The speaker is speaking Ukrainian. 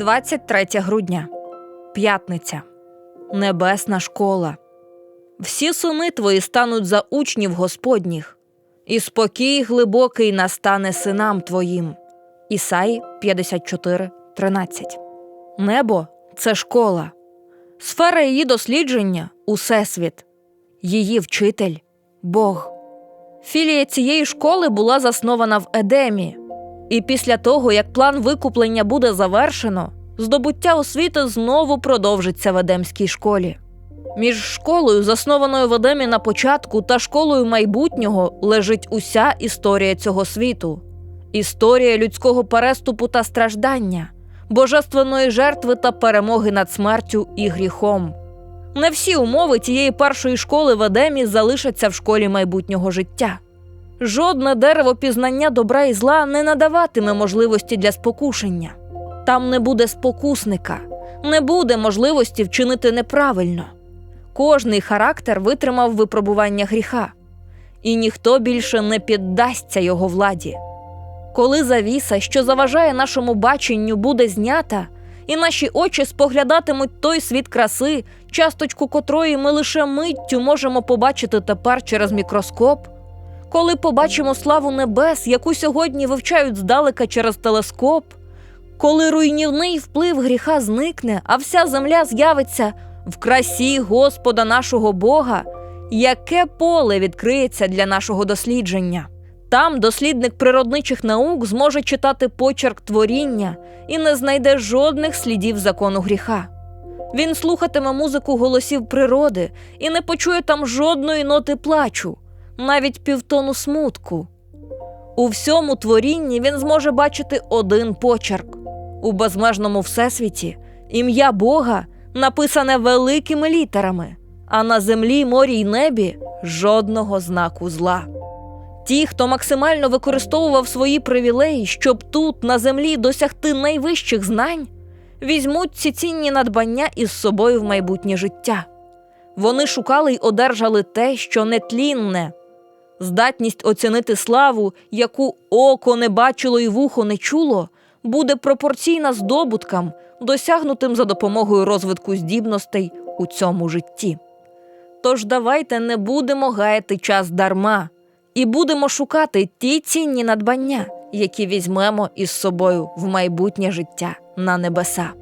23 грудня, п'ятниця, Небесна школа. Всі сини твої стануть за учнів Господніх, і спокій глибокий настане синам твоїм. Ісаї 54, 13. Небо це школа. Сфера її дослідження усесвіт, її вчитель Бог. Філія цієї школи була заснована в Едемі, і після того, як план викуплення буде завершено, здобуття освіти знову продовжиться в Едемській школі. Між школою, заснованою в Едемі на початку, та школою майбутнього лежить уся історія цього світу, історія людського переступу та страждання, божественної жертви та перемоги над смертю і гріхом. Не всі умови цієї першої школи в Едемі залишаться в школі майбутнього життя. Жодне дерево пізнання добра і зла не надаватиме можливості для спокушення. Там не буде спокусника, не буде можливості вчинити неправильно. Кожний характер витримав випробування гріха, і ніхто більше не піддасться його владі. Коли завіса, що заважає нашому баченню, буде знята, і наші очі споглядатимуть той світ краси, часточку котрої ми лише миттю можемо побачити тепер через мікроскоп. Коли побачимо славу небес, яку сьогодні вивчають здалека через телескоп, коли руйнівний вплив гріха зникне, а вся земля з'явиться в красі Господа нашого Бога, яке поле відкриється для нашого дослідження? Там дослідник природничих наук зможе читати почерк творіння і не знайде жодних слідів закону гріха. Він слухатиме музику голосів природи і не почує там жодної ноти плачу, навіть півтону смутку. У всьому творінні він зможе бачити один почерк у безмежному всесвіті ім'я Бога написане великими літерами, а на землі, морі й небі жодного знаку зла. Ті, хто максимально використовував свої привілеї, щоб тут, на землі, досягти найвищих знань, візьмуть ці цінні надбання із собою в майбутнє життя. Вони шукали й одержали те, що нетлінне, здатність оцінити славу, яку око не бачило і вухо не чуло, буде пропорційна здобуткам, досягнутим за допомогою розвитку здібностей у цьому житті. Тож давайте не будемо гаяти час дарма і будемо шукати ті цінні надбання, які візьмемо із собою в майбутнє життя на небеса.